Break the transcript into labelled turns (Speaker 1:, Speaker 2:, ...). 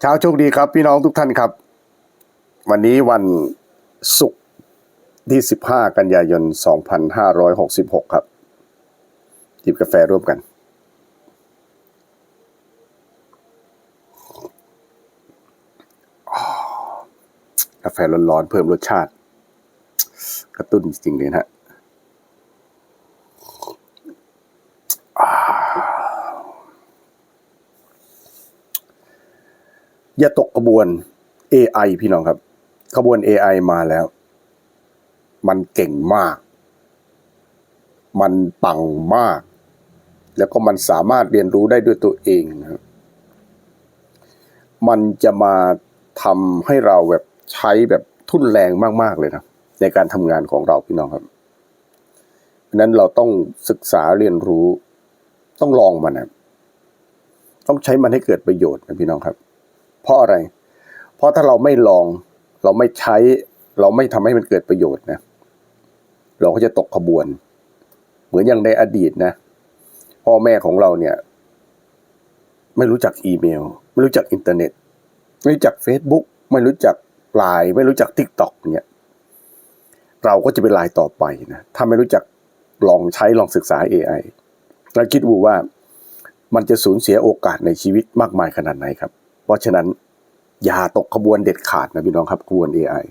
Speaker 1: เช้าโชคดีครับพี่น้องทุกท่านครับ วันนี้วันศุกร์ที่ 15 กันยายน 2566 ครับจิบกาแฟร่วมกัน กาแฟร้อนๆเพิ่มรสชาติ กระตุ้นจริงๆเลยนะ อย่าตกขบวน AI พี่น้องครับ ขบวน AI มาแล้ว มันเก่งมาก มันปังมาก แล้วก็มันสามารถเรียนรู้ได้ด้วยตัวเองนะครับมันจะมาทำให้เราแบบใช้แบบทุ่นแรงมาก ๆ เลยนะ ในการทำงานของเราพี่น้องครับนั้นเราต้องศึกษาเรียนรู้ ต้องลองมันนะต้องใช้มันให้เกิดประโยชน์นะพี่น้องครับ เพราะอะไร เพราะถ้าเราไม่ลอง เราไม่ใช้ เราไม่ทำให้มันเกิดประโยชน์นะ เราก็จะตกขบวน เหมือนอย่างในอดีตนะ พ่อแม่ของเราเนี่ย ไม่รู้จักอีเมล ไม่รู้จักอินเทอร์เน็ต ไม่รู้จัก Facebook ไม่รู้จักไลน์ไม่รู้จัก t ิ k t o k เนี่ย เราก็จะเป็นลายต่อไปนะ ถ้าไม่รู้จักลองใช้ลองศึกษา AI แล้วคิดดูว่ามันจะสูญเสียโอกาสในชีวิตมากมายขนาดไหนครับ เพราะฉะนั้นอย่าตกขบวนเด็ดขาดนะพี่น้องครับขบวน AI